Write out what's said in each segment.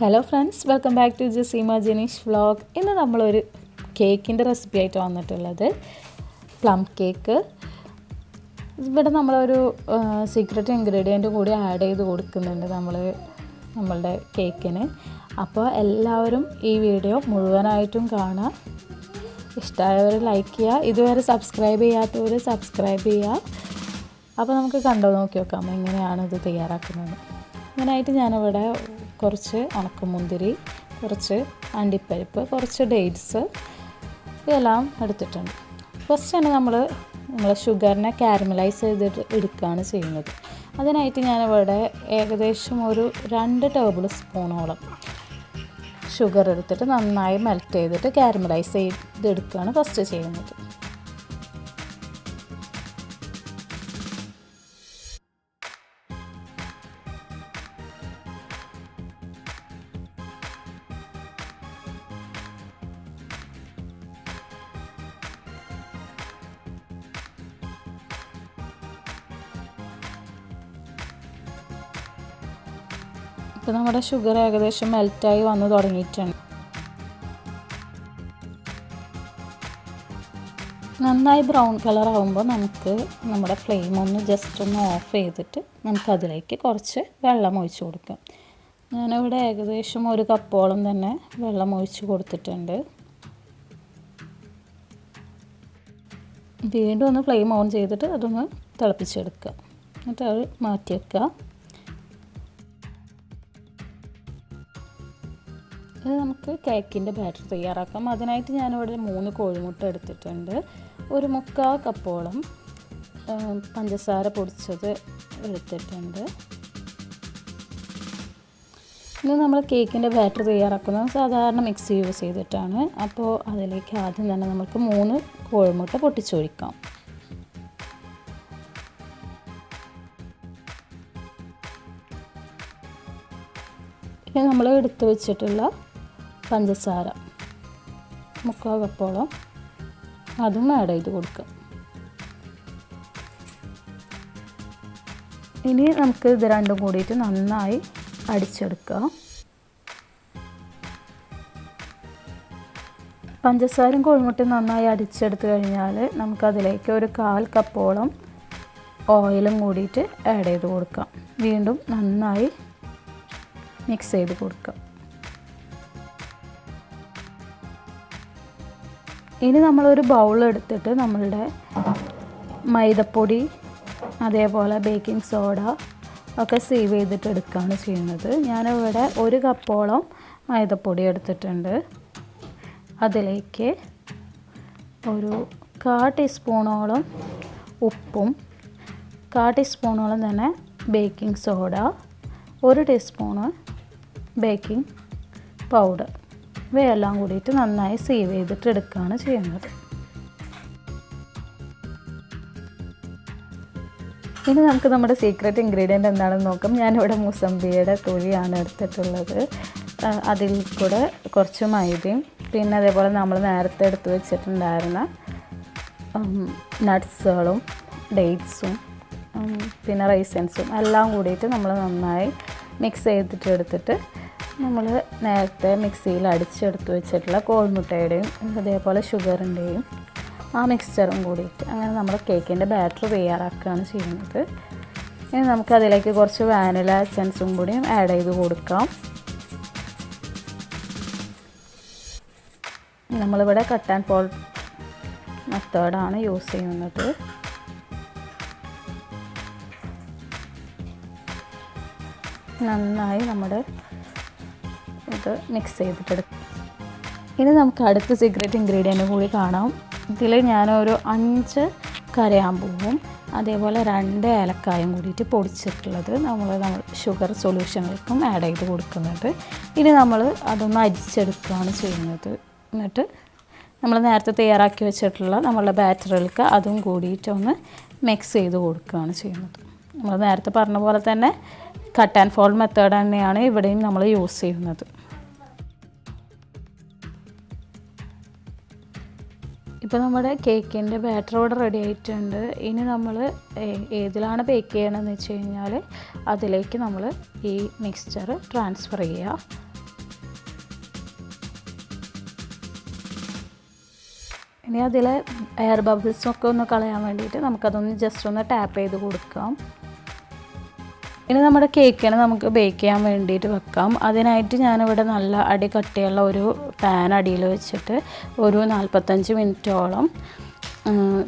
Hello friends welcome back to Jaseema Janeesh vlog ഇന്ന് നമ്മളൊരു കേക്കിന്റെ റെസിപ്പി ആയിട്ട് വന്നിട്ടുള്ളത് പ്ലം കേക്ക് ഇവിടെ നമ്മളൊരു സീക്രട്ട് ഇൻഗ്രീഡിയന്റ് കൂടി ആഡ് ചെയ്ത് കൊടുക്കുന്നുണ്ട് നമ്മൾ നമ്മളുടെ കേക്കിന് അപ്പോൾ എല്ലാവരും ഈ വീഡിയോ മുഴുവനായിട്ടും കാണുക ഇഷ്ടമായവർ ലൈക്ക് ചെയ്യുക ഇതുവരെ സബ്സ്ക്രൈബ് ചെയ്യാത്തവർ സബ്സ്ക്രൈബ് ചെയ്യുക അപ്പോൾ നമുക്ക് കണ്ടോ നോക്കി നോക്കാം. എങ്ങനെയാണ് ഇത് തയ്യാറാക്കുന്നത്? ഇതിനായിട്ട് ഞാനിവിടെ കുറച്ച് ഉണക്കമുന്തിരി കുറച്ച് അണ്ടിപ്പരിപ്പ് കുറച്ച് ഡേറ്റ്സ് ഇതെല്ലാം എടുത്തിട്ടുണ്ട്. ഫസ്റ്റ് തന്നെ നമ്മൾ നമ്മൾ ഷുഗറിനെ കാരമലൈസ് ചെയ്തിട്ട് എടുക്കുകയാണ് ചെയ്യുന്നത്. അതിനായിട്ട് ഞാനിവിടെ ഏകദേശം ഒരു രണ്ട് ടേബിൾ സ്പൂണോളം ഷുഗർ എടുത്തിട്ട് നന്നായി മെൽറ്റ് ചെയ്തിട്ട് കാരമലൈസ് ചെയ്തെടുക്കുകയാണ് ഫസ്റ്റ് ചെയ്യുന്നത്. ഇപ്പോൾ നമ്മുടെ ഷുഗർ ഏകദേശം മെൽറ്റായി വന്ന് തുടങ്ങിയിട്ടുണ്ട്. നന്നായി ബ്രൗൺ കളർ ആകുമ്പോൾ നമുക്ക് നമ്മുടെ ഫ്ലെയിം ഒന്ന് ജസ്റ്റ് ഒന്ന് ഓഫ് ചെയ്തിട്ട് നമുക്ക് അതിലേക്ക് കുറച്ച് വെള്ളം ഒഴിച്ച് കൊടുക്കാം. ഞാനിവിടെ ഏകദേശം ഒരു കപ്പോളം തന്നെ വെള്ളം ഒഴിച്ച് കൊടുത്തിട്ടുണ്ട്. വീണ്ടും ഒന്ന് ഫ്ലെയിം ഓൺ ചെയ്തിട്ട് അതൊന്ന് തിളപ്പിച്ചെടുക്കുക എന്നിട്ട് അത് മാറ്റി വെക്കുക ഇത് നമുക്ക് കേക്കിന്റെ ബാറ്റർ തയ്യാറാക്കാം. അതിനായിട്ട് ഞാനിവിടെ മൂന്ന് കോഴിമുട്ട എടുത്തിട്ടുണ്ട്. ഒരു മുക്കാൽ കപ്പോളം പഞ്ചസാര പൊടിച്ചത് എടുത്തിട്ടുണ്ട്. ഇത് നമ്മൾ കേക്കിന്റെ ബാറ്റർ തയ്യാറാക്കുന്നത് സാധാരണ മിക്സി യൂസ് ചെയ്തിട്ടാണ്. അപ്പോൾ അതിലേക്ക് ആദ്യം തന്നെ നമുക്ക് മൂന്ന് കോഴിമുട്ട പൊട്ടിച്ചൊഴിക്കാം. ഇനി നമ്മൾ എടുത്തു വെച്ചിട്ടുള്ള പഞ്ചസാര മുക്കാൽ കപ്പോളം അതും ആഡ് ചെയ്ത് കൊടുക്കുക. ഇനി നമുക്ക് ഇത് രണ്ടും കൂടിയിട്ട് നന്നായി അടിച്ചെടുക്കുക. പഞ്ചസാരയും കോഴിമുട്ടയും നന്നായി അടിച്ചെടുത്ത് കഴിഞ്ഞാൽ നമുക്കതിലേക്ക് ഒരു കാൽ കപ്പോളം ഓയിലും കൂടിയിട്ട് ആഡ് ചെയ്ത് കൊടുക്കാം. വീണ്ടും നന്നായി മിക്സ് ചെയ്ത് കൊടുക്കാം. ഇനി നമ്മളൊരു ബൗൾ എടുത്തിട്ട് നമ്മളുടെ മൈദപ്പൊടി അതേപോലെ ബേക്കിംഗ് സോഡ ഒക്കെ സേവ് ചെയ്തിട്ട് എടുക്കുകയാണ് ചെയ്യുന്നത്. ഞാനിവിടെ ഒരു കപ്പോളം മൈദപ്പൊടി എടുത്തിട്ടുണ്ട്. അതിലേക്ക് ഒരു കാ ടീസ്പൂണോളം ഉപ്പും കാ ടീസ്പൂണോളം തന്നെ ബേക്കിംഗ് സോഡ ഒരു ടീസ്പൂണ് ബേക്കിംഗ് പൗഡർ ഇവയെല്ലാം കൂടിയിട്ട് നന്നായി സേവ് ചെയ്തിട്ട് എടുക്കുകയാണ് ചെയ്യുന്നത്. ഇനി നമുക്ക് നമ്മുടെ സീക്രട്ട് ഇൻഗ്രീഡിയന്റ് എന്താണെന്ന് നോക്കാം. ഞാനിവിടെ മുസമ്പിയുടെ തൊലിയാണ് എടുത്തിട്ടുള്ളത്. അതിൽ കൂടെ കുറച്ച് മൈദയും പിന്നെ അതേപോലെ നമ്മൾ നേരത്തെ എടുത്ത് വെച്ചിട്ടുണ്ടായിരുന്ന നട്ട്സുകളും ഡേറ്റ്സും പിന്നെ റൈസൻസും എല്ലാം കൂടിയിട്ട് നമ്മൾ നന്നായി മിക്സ് ചെയ്തിട്ട് എടുത്തിട്ട് നമ്മൾ നേരത്തെ മിക്സിയിൽ അടിച്ചെടുത്ത് വെച്ചിട്ടുള്ള കോൾമുട്ടയുടെയും അതേപോലെ ഷുഗറിന്റെയും ആ മിക്സ്ചറും കൂടിയിട്ട് അങ്ങനെ നമ്മൾ കേക്കിന്റെ ബാറ്റർ തയ്യാറാക്കുകയാണ് ചെയ്യുന്നത്. ഇനി നമുക്ക് അതിലേക്ക് കുറച്ച് വാനില എസൻസും കൂടിയും ആഡ് ചെയ്ത് കൊടുക്കാം. നമ്മളിവിടെ കട്ട് ആൻഡ് പോൾ മെത്തേഡാണ് യൂസ് ചെയ്യുന്നത്. നന്നായി നമ്മുടെ ഇത് മിക്സ് ചെയ്തിട്ടെടുക്കും. ഇനി നമുക്ക് അടുത്ത സീക്രട്ട് ഇൻഗ്രീഡിയന്റ് കൂടി കാണാം. ഇതിൽ ഞാനൊരു അഞ്ച് കരയാമ്പൂവും അതേപോലെ രണ്ട് ഏലക്കായും കൂടിയിട്ട് പൊടിച്ചിട്ടുള്ളത് നമ്മൾ നമ്മൾ ഷുഗർ സൊല്യൂഷനിലേക്കും ആഡ് ചെയ്ത് കൊടുക്കുന്നുണ്ട് ഇനി നമ്മൾ അതൊന്ന് അരിച്ചെടുക്കുകയാണ് ചെയ്യുന്നത്. എന്നിട്ട് നമ്മൾ നേരത്തെ തയ്യാറാക്കി വെച്ചിട്ടുള്ള നമ്മളുടെ ബാറ്ററികൾക്ക് അതും കൂടിയിട്ടൊന്ന് മിക്സ് ചെയ്ത് കൊടുക്കുകയാണ് ചെയ്യുന്നത്. നമ്മൾ നേരത്തെ പറഞ്ഞ പോലെ തന്നെ കട്ട് ആൻഡ് ഫോൾ മെത്തേഡ് തന്നെയാണ് ഇവിടെയും നമ്മൾ യൂസ് ചെയ്യുന്നത്. ഇപ്പോൾ നമ്മുടെ കേക്കിന്റെ ബാറ്റർ ഓർഡർ റെഡി ആയിട്ടുണ്ട്. ഇനി നമ്മൾ ഏതിലാണ് ബേക്ക് ചെയ്യണമെന്ന് വെച്ച് കഴിഞ്ഞാൽ അതിലേക്ക് നമ്മൾ ഈ മിക്സ്ചർ ട്രാൻസ്ഫർ ചെയ്യുക ഇനി അതിലെ എയർ ബബിൾസൊക്കെ ഒന്ന് കളയാൻ വേണ്ടിയിട്ട് നമുക്കതൊന്ന് ജസ്റ്റ് ഒന്ന് ടാപ്പ് ചെയ്ത് കൊടുക്കാം. ഇനി നമ്മുടെ കേക്കിനെ നമുക്ക് ബേക്ക് ചെയ്യാൻ വേണ്ടിയിട്ട് വെക്കാം. അതിനായിട്ട് ഞാനിവിടെ നല്ല അടി കട്ടിയുള്ള ഒരു പാൻ അടിയിൽ വെച്ചിട്ട് ഒരു നാൽപ്പത്തഞ്ച് മിനിറ്റോളം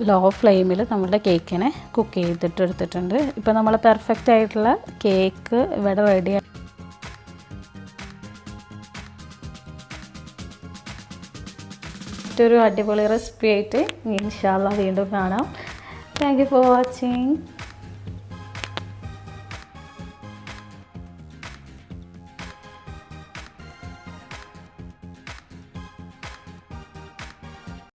ലോ ഫ്ലെയിമിൽ നമ്മുടെ കേക്കിനെ കുക്ക് ചെയ്തിട്ട് എടുത്തിട്ടുണ്ട്. ഇപ്പോൾ നമ്മൾ പെർഫെക്റ്റ് ആയിട്ടുള്ള കേക്ക് ഇവിടെ റെഡി മറ്റൊരു അടിപൊളി റെസിപ്പി ആയിട്ട് ഇൻഷാല്ല വീണ്ടും കാണാം. Thank you for watching